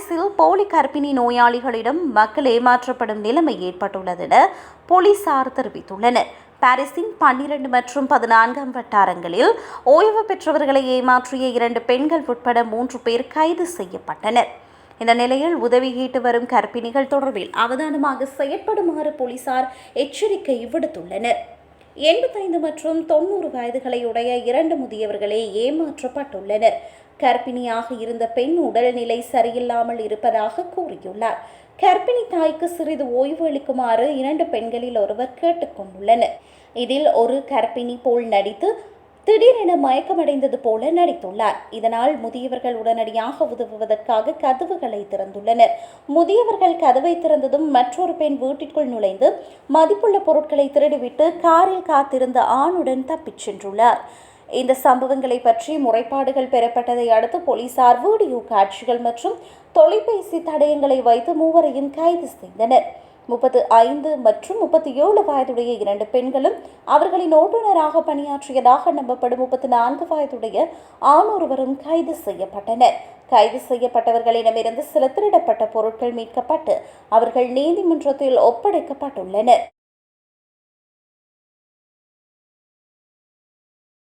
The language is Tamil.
பாரிஸில் போலி கர்ப்பிணி நோயாளிகளிடம் மக்கள் ஏமாற்றப்படும் நிலைமை ஏற்பட்டுள்ளது என போலீசார் தெரிவித்துள்ளனர். பாரிஸின் பன்னிரண்டு மற்றும் பதினான்காம் வட்டாரங்களில் ஓய்வு பெற்றவர்களை ஏமாற்றிய இரண்டு பெண்கள் உட்பட மூன்று பேர் கைது செய்யப்பட்டனர். இந்த நிலையில் உதவி கேட்டு வரும் கர்ப்பிணிகள் தொடர்பில் அவதானமாக செயற்படுமாறு போலீசார் எச்சரிக்கை விடுத்துள்ளனர். எண்பத்தைந்து மற்றும் தொண்ணூறு வயதுகளை உடைய இரண்டு முதியவர்களே ஏமாற்றப்பட்டுள்ளனர். கர்ப்பிணியாக இருந்த பெண் உடல்நிலை சரியில்லாமல் இருப்பதாக கூறியுள்ளார். கர்ப்பிணி தாய்க்கு சிறிது ஓய்வு அளிக்குமாறு இரண்டு பெண்களில் ஒருவர் கேட்டுக்கொண்டுள்ளனர். இதில் ஒரு கர்ப்பிணி போல் நடித்து திடீரென மயக்கமடைந்தது போல நடித்துள்ளார். இதனால் முதியவர்கள் உடனடியாக உதவுவதற்காக கதவுகளை திறந்துள்ளனர். முதியவர்கள் கதவை திறந்ததும் மற்றொரு பெண் வீட்டிற்குள் நுழைந்து மதிப்புள்ள பொருட்களை திருடிவிட்டு காரில் காத்திருந்த ஆணுடன் தப்பிச் சென்றுள்ளார். இந்த சம்பவங்களை பற்றி முறைப்பாடுகள் பெறப்பட்டதை அடுத்து போலீசார் வீடியோ காட்சிகள் மற்றும் தொலைபேசி தடயங்களை வைத்து மூவரையும் கைது செய்தனர். முப்பத்து ஐந்து மற்றும் முப்பத்தி ஏழு வயதுடைய இரண்டு பெண்களும் அவர்களின் ஓட்டுநராக பணியாற்றியதாக நம்பப்படும் முப்பத்தி நான்கு வயதுடைய ஆணொருவரும் கைது செய்யப்பட்டனர். கைது செய்யப்பட்டவர்களிடமிருந்து சில திருடப்பட்ட பொருட்கள் மீட்கப்பட்டு அவர்கள் நீதிமன்றத்தில் ஒப்படைக்கப்பட்டுள்ளனர்.